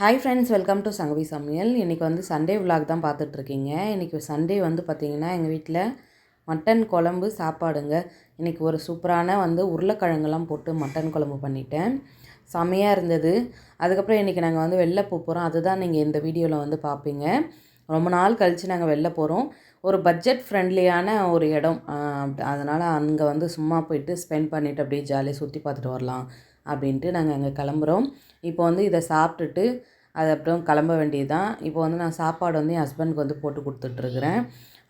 Hi friends welcome to Sangavi Samayal இன்றைக்கி வந்து Sunday vlog தான் பார்த்துட்ருக்கீங்க. இன்றைக்கி சண்டே வந்து பார்த்திங்கன்னா எங்கள் வீட்டில் மட்டன் குழம்பு சாப்பாடுங்க. இன்றைக்கி ஒரு சூப்பரான வந்து உருளைக்கிழங்குலாம் போட்டு மட்டன் குழம்பு பண்ணிட்டேன். செமையாக இருந்தது. அதுக்கப்புறம் இன்றைக்கி நாங்கள் வந்து வெளில போக போகிறோம் அதுதான் நீங்கள் இந்த வீடியோவில் வந்து பார்ப்பீங்க. ரொம்ப நாள் கழித்து நாங்கள் வெளில போகிறோம் ஒரு பட்ஜெட் ஃப்ரெண்ட்லியான ஒரு இடம். அதனால் அங்கே வந்து சும்மா போயிட்டு ஸ்பெண்ட் பண்ணிவிட்டு அப்படியே ஜாலியாக சுற்றி பார்த்துட்டு வரலாம் அப்படின்ட்டு நாங்கள் அங்கே கிளம்புறோம். இப்போ வந்து இதை சாப்பிட்டுட்டு அது அப்புறம் கிளம்ப வேண்டியது தான் இப்போ வந்து நான் சாப்பாடு வந்து என் ஹஸ்பண்டுக்கு வந்து போட்டு கொடுத்துட்ருக்குறேன்.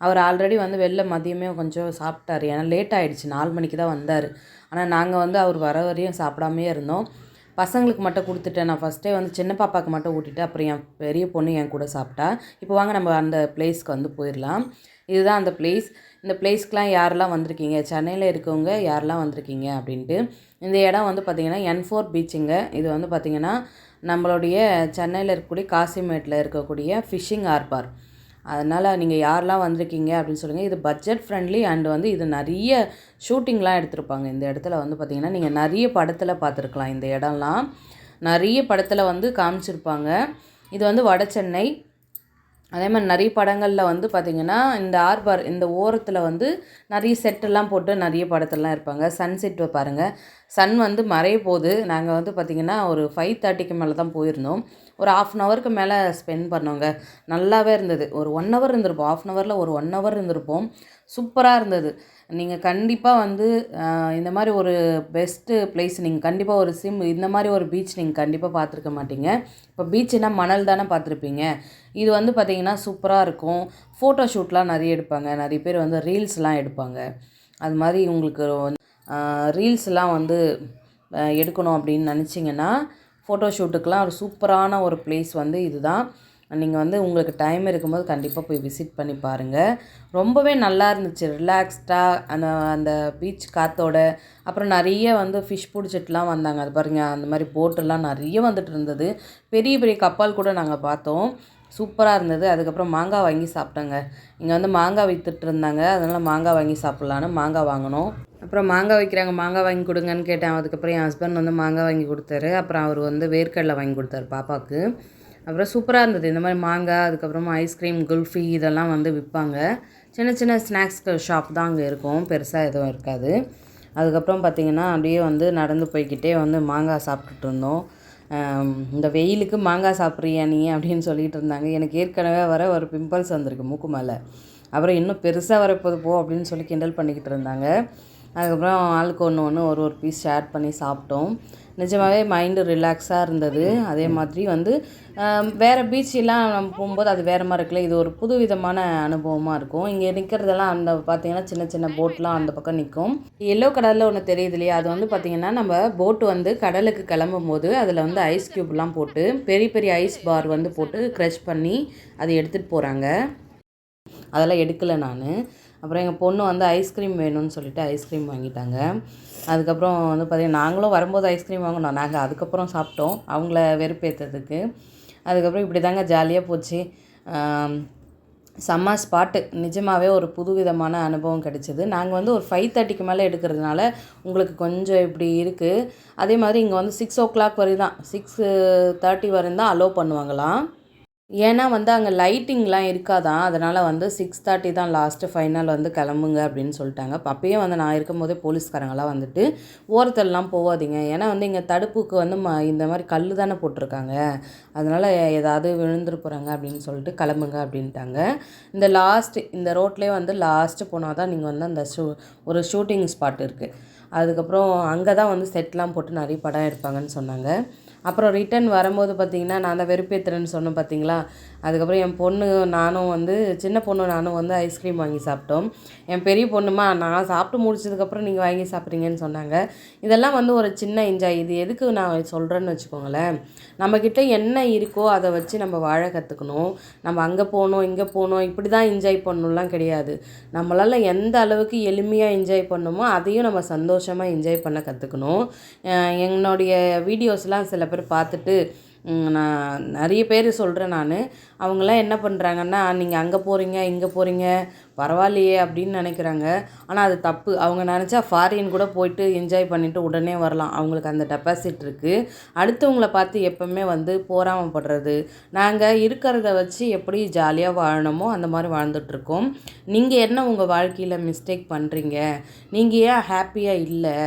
அவர் ஆல்ரெடி வந்து வெளில மதியமே கொஞ்சம் சாப்பிட்டாரு. ஏன்னா லேட் ஆகிடுச்சு நாலு மணிக்கு தான் வந்தார். ஆனால் நாங்கள் வந்து அவர் வர வரையும் சாப்பிடாமே இருந்தோம். பசங்களுக்கு மட்டும் கொடுத்துட்டேன். நான் ஃபஸ்ட்டே வந்து சின்ன பாப்பாவுக்கு மட்டும் ஊட்டிட்டு அப்புறம் என் பெரிய பொண்ணு என் கூட சாப்பிட்டா. இப்போ வாங்க நம்ம அந்த பிளேஸ்க்கு வந்து போயிடலாம். இதுதான் அந்த பிளேஸ் இந்த பிளேஸ்க்கெலாம் யாரெல்லாம் வந்திருக்கீங்க? சென்னையில் இருக்கவங்க யாரெல்லாம் வந்திருக்கீங்க? அப்படின்ட்டு இந்த இடம் வந்து பார்த்திங்கன்னா என் ஃபோர் பீச்சுங்க இது வந்து பார்த்திங்கன்னா நம்மளுடைய சென்னையில் இருக்கக்கூடிய காசிமேட்டில் இருக்கக்கூடிய ஃபிஷ்ஷிங் ஆர்பார் அதனால் நீங்கள் யாரெல்லாம் வந்திருக்கீங்க அப்படின்னு சொல்லுங்கள் இது பட்ஜெட் ஃப்ரெண்ட்லி அண்ட் வந்து இது நிறைய ஷூட்டிங்லாம் எடுத்திருப்பாங்க. இந்த இடத்துல வந்து பார்த்திங்கன்னா நீங்கள் நிறைய படத்தில் பார்த்துருக்கலாம். இந்த இடம்லாம் நிறைய படத்தில் வந்து காமிச்சிருப்பாங்க. இது வந்து வட சென்னை அதே மாதிரி நிறைய படங்களில் வந்து பார்த்திங்கன்னா இந்த ஆர்பார் இந்த ஓரத்தில் வந்து நிறைய செட்டெல்லாம் போட்டு நிறைய படத்துலலாம் இருப்பாங்க. சன்செட்டை பாருங்கள் சன் வந்து மறைய போகுது நாங்கள் வந்து பார்த்திங்கன்னா ஒரு ஃபைவ் தேர்ட்டிக்கு மேலே தான் போயிருந்தோம். ஒரு ஆஃப் அன் ஹவருக்கு மேலே ஸ்பெண்ட் பண்ணோங்க நல்லாவே இருந்தது. ஒரு ஒன் ஹவர் இருந்திருப்போம். ஆஃப் அன் ஹவரில் ஒரு ஒன் ஹவர் இருந்திருப்போம். சூப்பராக இருந்தது. நீங்கள் கண்டிப்பாக வந்து இந்த மாதிரி ஒரு பெஸ்ட்டு பிளேஸ் நீங்கள் கண்டிப்பாக ஒரு சிம் இந்த மாதிரி ஒரு பீச் நீங்கள் கண்டிப்பாக பார்த்துருக்க மாட்டீங்க. இப்போ பீச்சுனா மணல் தானே பார்த்துருப்பீங்க. இது வந்து பார்த்தீங்கன்னா சூப்பராக இருக்கும். ஃபோட்டோ ஷூட்லாம் நிறைய எடுப்பாங்க. நிறைய பேர் வந்து ரீல்ஸ்லாம் எடுப்பாங்க. அது மாதிரி உங்களுக்கு ரீல்ஸ்லாம் வந்து எடுக்கணும் அப்படின்னு நினச்சிங்கன்னா ஃபோட்டோ ஷூட்டுக்கெலாம் ஒரு சூப்பரான ஒரு பிளேஸ் வந்து இதுதான். நீங்கள் வந்து உங்களுக்கு டைம் இருக்கும்போது கண்டிப்பாக போய் விசிட் பண்ணி பாருங்கள் ரொம்பவே நல்லா இருந்துச்சு. ரிலாக்ஸ்டாக அந்த அந்த பீச் காற்றோட அப்புறம் நிறைய வந்து ஃபிஷ் பிடிச்சிட்டுலாம் வந்தாங்க. அது பாருங்கள் அந்த மாதிரி போட்டெல்லாம் நிறைய வந்துட்டு இருந்தது. பெரிய பெரிய கப்பல் கூட நாங்கள் பார்த்தோம். சூப்பராக இருந்தது. அதுக்கப்புறம் மாங்காய் வாங்கி சாப்பிட்டோங்க. இங்கே வந்து மாங்காய் விற்றுட்டு இருந்தாங்க. அதனால் மாங்காய் வாங்கி சாப்பிட்லான்னு மாங்காய் வாங்கினோம். அப்புறம் மாங்காய் வைக்கிறாங்க மாங்காய் வாங்கி கொடுங்கன்னு கேட்டேன். அதுக்கப்புறம் என் ஹஸ்பண்ட் வந்து மாங்காய் வாங்கி கொடுத்தாரு. அப்புறம் அவர் வந்து வேர்க்கடலை வாங்கி கொடுத்தாரு பாப்பாவுக்கு. அப்புறம் சூப்பராக இருந்தது. இந்த மாதிரி மாங்காய் அதுக்கப்புறமா ஐஸ்கிரீம் குல்ஃபி இதெல்லாம் வந்து விற்பாங்க சின்ன சின்ன ஸ்நாக்ஸ் ஷாப் தான் அங்கே இருக்கும். பெருசாக எதுவும் இருக்காது. அதுக்கப்புறம் பார்த்திங்கன்னா அப்படியே வந்து நடந்து போய்க்கிட்டே வந்து மாங்காய் சாப்பிட்டுட்டு இருந்தோம். இந்த வெயிலுக்கு மாங்காய் சாப்பிட்றியா நீ? அப்படின்னு சொல்லிட்டு இருந்தாங்க. எனக்கு ஏற்கனவே வர ஒரு பிம்பிள்ஸ் வந்திருக்கு மூக்கு மேலே. அப்புறம் இன்னும் பெருசாக வரப்போது போ அப்படின்னு சொல்லி கிண்டல் பண்ணிக்கிட்டு இருந்தாங்க. அதுக்கப்புறம் ஆளுக்கு ஒன்று ஒன்று ஒரு ஒரு பீஸ் ஷேர் பண்ணி சாப்பிட்டோம். நிஜமாகவே மைண்டு ரிலாக்ஸாக இருந்தது. அதே மாதிரி வந்து வேறு பீச்செலாம் நம்ம போகும்போது அது வேறு மாதிரி இருக்குல்ல. இது ஒரு புது விதமான அனுபவமாக இருக்கும். இங்கே நிற்கிறதெல்லாம் அந்த பார்த்திங்கன்னா சின்ன சின்ன போட்லாம் அந்த பக்கம் நிற்கும் எல்லோ கலரில் ஒன்று தெரியுது இல்லையா? அது வந்து பார்த்திங்கன்னா நம்ம போட்டு வந்து கடலுக்கு கிளம்பும் போது அதில் வந்து ஐஸ் க்யூப்லாம் போட்டு பெரிய பெரிய ஐஸ் பார் வந்து போட்டு க்ரஷ் பண்ணி அதை எடுத்துகிட்டு போகிறாங்க அதெல்லாம் எடுக்கலை நான். அப்புறம் எங்கள் பொண்ணு வந்து ஐஸ்கிரீம் வேணும்னு சொல்லிட்டு ஐஸ்கிரீம் வாங்கிட்டாங்க. அதுக்கப்புறம் வந்து பார்த்தீங்கன்னா நாங்களும் வரும்போது ஐஸ்கிரீம் வாங்கினோம். நாங்கள் அதுக்கப்புறம் சாப்பிட்டோம். அவங்கள வெறுப்பேற்றதுக்கு அதுக்கப்புறம் இப்படி தாங்க ஜாலியாக போச்சு. ஆம், செம்ம ஸ்பாட்டு நிஜமாகவே ஒரு புதுவிதமான அனுபவம் கிடைச்சிது. நாங்கள் வந்து ஒரு ஃபைவ் தேர்ட்டிக்கு மேலே எடுக்கிறதுனால உங்களுக்கு கொஞ்சம் இப்படி இருக்குது அதே மாதிரி இங்கே வந்து சிக்ஸ் ஓ கிளாக் வரை தான் சிக்ஸ் தேர்ட்டி வரையும் தான் அலோவ் பண்ணுவாங்களாம். ஏன்னா வந்து அங்கே லைட்டிங்லாம் இருக்காதான் அதனால் வந்து சிக்ஸ் தேர்ட்டி தான் லாஸ்ட்டு ஃபைனல் வந்து கிளம்புங்க அப்படின்னு சொல்லிட்டாங்க. அப்ப அப்பயே வந்து நான் இருக்கும்போதே போலீஸ்காரங்களாம் வந்துட்டு ஓரத்தெல்லாம் போகாதீங்க ஏன்னா வந்து இங்கே தடுப்புக்கு வந்து ம இந்த மாதிரி கல் தானே போட்டிருக்காங்க. அதனால் ஏதாவது விழுந்துரு போகிறாங்க அப்படின்னு சொல்லிட்டு கிளம்புங்க அப்படின்ட்டாங்க. இந்த லாஸ்ட்டு இந்த ரோட்லேயே வந்து லாஸ்ட்டு போனால் தான் நீங்கள் வந்து அந்த ஷூ ஒரு ஷூட்டிங் ஸ்பாட் இருக்குது அதுக்கப்புறம் அங்கே தான் வந்து செட்லாம் போட்டு நிறைய படம் எடுப்பாங்கன்னு சொன்னாங்க. அப்புறம் ரிட்டன் வரும்போது பார்த்தீங்கன்னா நான் அந்த வெறுப்பேத்துறேன்னு சொன்னேன் பார்த்தீங்களா? அதுக்கப்புறம் என் பொண்ணு நானும் வந்து சின்ன பொண்ணு நானும் வந்து ஐஸ்கிரீம் வாங்கி சாப்பிட்டோம். என் பெரிய பொண்ணுமா நான் சாப்பிட்டு முடிச்சதுக்கப்புறம் நீங்கள் வாங்கி சாப்பிட்றீங்கன்னு சொன்னாங்க. இதெல்லாம் வந்து ஒரு சின்ன என்ஜாய் இது எதுக்கு நான் சொல்கிறேன்னு வச்சுக்கோங்களேன். நம்மக்கிட்ட என்ன இருக்கோ அதை வச்சு நம்ம வாழ கற்றுக்கணும் நம்ம அங்கே போகணும் இங்கே போகணும் இப்படி தான் என்ஜாய் பண்ணணும்லாம் கிடையாது. நம்மளால் எந்த அளவுக்கு எளிமையாக என்ஜாய் பண்ணணுமோ அதையும் நம்ம சந்தோஷமாக என்ஜாய் பண்ண கற்றுக்கணும் என்னுடைய வீடியோஸ்லாம் சில பேர் பார்த்துட்டு நான் நிறைய பேர் சொல்கிறேன் நான். அவங்களாம் என்ன பண்ணுறாங்கன்னா நீங்கள் அங்கே போகிறீங்க இங்கே போகிறீங்க பரவாயில்லையே அப்படின்னு நினைக்கிறாங்க. ஆனால் அது தப்பு. அவங்க நினச்சா ஃபாரின் கூட போயிட்டு என்ஜாய் பண்ணிவிட்டு உடனே வரலாம். அவங்களுக்கு அந்த டெபாசிட் இருக்குது அடுத்தவங்களை பார்த்து எப்போவுமே வந்து போராமப்படுறது நாங்கள் இருக்கிறத வச்சு எப்படி ஜாலியாக வாழணுமோ அந்த மாதிரி வாழ்ந்துட்டுருக்கோம். நீங்கள் என்ன உங்கள் வாழ்க்கையில் மிஸ்டேக் பண்ணுறீங்க நீங்கள் ஏன் ஹாப்பியாக இல்லை?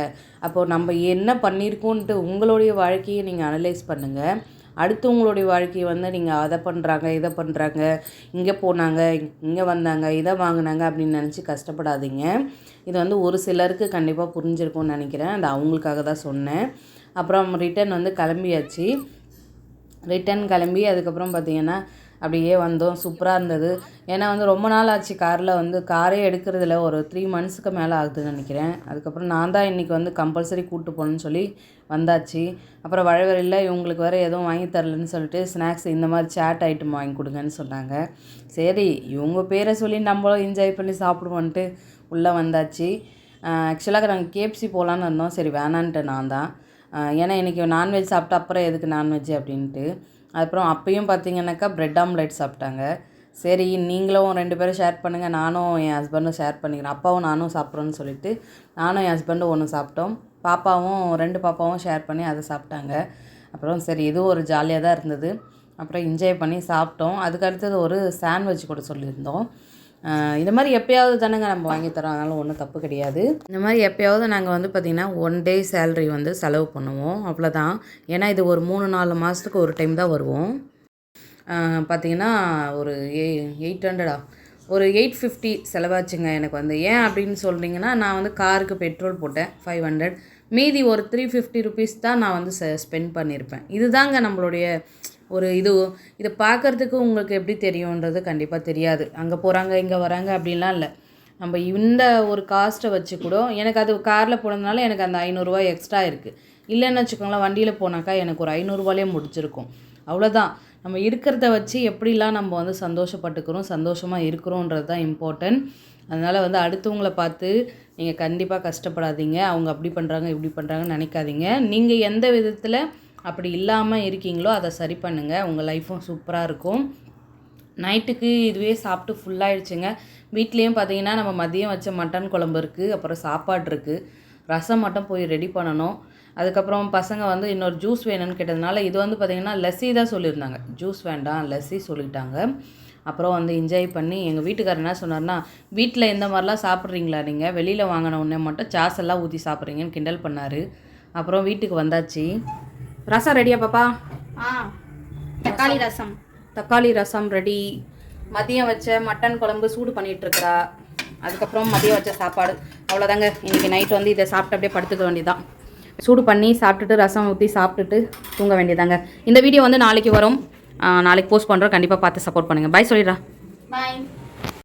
அப்போது நம்ம என்ன பண்ணியிருக்கோன்ட்டு உங்களுடைய வாழ்க்கையை நீங்கள் அனலைஸ் பண்ணுங்கள் அடுத்தவங்களுடைய வாழ்க்கையை வந்து நீங்கள் அதை பண்ணுறாங்க இதை பண்ணுறாங்க இங்கே போனாங்க இங்கே வந்தாங்க இதை வாங்கினாங்க அப்படின்னு நினச்சி கஷ்டப்படாதீங்க. இது வந்து ஒரு சிலருக்கு கண்டிப்பாக புரிஞ்சிருக்கும்னு நினைக்கிறேன். அது அவங்களுக்காக தான் சொன்னேன். அப்புறம் ரிட்டன் வந்து கிளம்பியாச்சு. ரிட்டன் கிளம்பி அதுக்கப்புறம் பார்த்திங்கன்னா அப்படியே வந்தோம். சூப்பராக இருந்தது. ஏன்னா வந்து ரொம்ப நாள் ஆச்சு காரில் வந்து. காரே எடுக்கிறதுல ஒரு த்ரீ மந்த்ஸுக்கு மேலே ஆகுதுன்னு நினைக்கிறேன். அதுக்கப்புறம் நான் தான் இன்றைக்கி வந்து கம்பல்சரி கூப்பிட்டு போகணுன்னு சொல்லி வந்தாச்சு. அப்புறம் வழவரையில் இவங்களுக்கு வேறு எதுவும் வாங்கி தரலன்னு சொல்லிட்டு ஸ்நாக்ஸ் இந்த மாதிரி சேட் ஐட்டம் வாங்கி கொடுங்கன்னு சொன்னாங்க. சரி இவங்க பேரை சொல்லி நம்மளும் என்ஜாய் பண்ணி சாப்பிடுவோன்ட்டு உள்ளே வந்தாச்சு. ஆக்சுவலாக நாங்கள் கேப்சி போகலான்னு இருந்தோம். சரி வேணான்ட்டு நான் தான். ஏன்னா இன்றைக்கி நான்வெஜ் சாப்பிட்டா அப்புறம் எதுக்கு நான்வெஜ் அப்படின்ட்டு. அப்புறம் அப்பயும் பார்த்தீங்கன்னாக்கா ப்ரெட் ஆம்லெட் சாப்பிட்டாங்க. சரி நீங்களும் ரெண்டு பேரும் ஷேர் பண்ணுங்கள் நானும் என் ஹஸ்பண்டும் ஷேர் பண்ணிக்கிறேன் அப்பாவும் நானும் சாப்பிட்றோன்னு சொல்லிட்டு நானும் என் ஹஸ்பண்டும் ஒன்று சாப்பிட்டோம். பாப்பாவும் ரெண்டு பாப்பாவும் ஷேர் பண்ணி அதை சாப்பிட்டாங்க. அப்புறம் சரி இதுவும் ஒரு ஜாலியாக தான் இருந்தது. அப்புறம் என்ஜாய் பண்ணி சாப்பிட்டோம். அதுக்கு அடுத்தது ஒரு சாண்ட்விச் கூட சொல்லியிருந்தோம். இந்த மாதிரி எப்பயாவது தானேங்க நம்ம வாங்கி தரோம். அதனால ஒன்றும் தப்பு கிடையாது. இந்த மாதிரி எப்பயாவது நாங்கள் வந்து பார்த்திங்கன்னா ஒன் டே சேலரி வந்து செலவு பண்ணுவோம். அவ்வளோதான் ஏன்னா இது ஒரு மூணு நாலு மாதத்துக்கு ஒரு டைம் தான் வருவோம். பார்த்திங்கன்னா பார்த்தீங்கன்னா ஒரு எ எயிட் ஹண்ட்ரடா ஒரு எயிட் ஃபிஃப்டி செலவாச்சுங்க எனக்கு வந்து. ஏன் அப்படின்னு சொல்கிறீங்கன்னா நான் வந்து காருக்கு பெட்ரோல் போட்டேன் ஃபைவ் ஹண்ட்ரட் மீதி ஒரு த்ரீ ஃபிஃப்டி ருபீஸ் தான் நான் வந்து ஸ்பெண்ட் பண்ணியிருப்பேன் இதுதாங்க நம்மளுடைய ஒரு இது. இதை பார்க்குறதுக்கு உங்களுக்கு எப்படி தெரியுன்றது கண்டிப்பாக தெரியாது. அங்கே போகிறாங்க இங்கே வராங்க அப்படின்லாம் இல்லை. நம்ம இந்த ஒரு காஸ்ட்டை வச்சு கூட எனக்கு அது காரில் போனதுனால எனக்கு அந்த ஐநூறுரூவா எக்ஸ்ட்ரா இருக்குது இல்லைன்னு வச்சுக்கோங்களேன் வண்டியில் போனாக்கா எனக்கு ஒரு ஐநூறுரூவாலே முடிச்சிருக்கும் அவ்வளோதான் நம்ம இருக்கிறத வச்சு எப்படிலாம் நம்ம வந்து சந்தோஷப்பட்டுக்கிறோம் சந்தோஷமாக இருக்கிறோன்றது தான் இம்பார்ட்டன்ட் அதனால் வந்து அடுத்தவங்களை பார்த்து நீங்கள் கண்டிப்பாக கஷ்டப்படாதீங்க. அவங்க அப்படி பண்ணுறாங்க இப்படி பண்ணுறாங்கன்னு நினைக்காதீங்க. நீங்கள் எந்த விதத்தில் அப்படி இல்லாமல் இருக்கீங்களோ அதை சரி பண்ணுங்கள் உங்கள் லைஃப்பும் சூப்பராக இருக்கும். நைட்டுக்கு இதுவே சாப்பிட்டு ஃபுல்லாகிடுச்சுங்க வீட்லேயும் பார்த்தீங்கன்னா நம்ம மதியம் வச்ச மட்டன் குழம்பு இருக்குது அப்புறம் சாப்பாடு இருக்குது ரசம் மட்டும் போய் ரெடி பண்ணணும். அதுக்கப்புறம் பசங்க வந்து இன்னொரு ஜூஸ் வேணும்னு கேட்டதுனால இது வந்து பார்த்திங்கன்னா லஸ்ஸி தான் சொல்லியிருந்தாங்க. ஜூஸ் வேண்டாம் லஸ்ஸி சொல்லிட்டாங்க. அப்புறம் வந்து என்ஜாய் பண்ணி எங்கள் வீட்டுக்காரர் என்ன சொன்னார்னா வீட்டில் இந்த மாதிரிலாம் சாப்பிட்றீங்களா நீங்கள் வெளியில் வாங்கின உடனே மட்டும் சாஸ் எல்லாம் ஊற்றி சாப்பிட்றீங்கன்னு கிண்டல் பண்ணார். அப்புறம் வீட்டுக்கு வந்தாச்சு. ரசம் ரெடியா பாப்பா? ஆ தக்காளி ரசம். தக்காளி ரசம் ரெடி மதியம் வச்ச மட்டன் குழம்பு சூடு பண்ணிட்டு இருக்கறா அதுக்கப்புறம் மதியம் வச்ச சாப்பாடு. அவ்வளோதாங்க இன்னைக்கு நைட் வந்து இதை சாப்பிட்டு அப்படியே படுத்துக்க வேண்டியதான் சூடு பண்ணி சாப்பிட்டுட்டு ரசம் ஊற்றி சாப்பிட்டுட்டு தூங்க வேண்டியதாங்க. இந்த வீடியோ வந்து நாளைக்கு வரும். நாளைக்கு போஸ்ட் பண்ணுறோம் கண்டிப்பாக பார்த்து சப்போர்ட் பண்ணுங்கள் பாய் சொல்லிடுறா. பாய்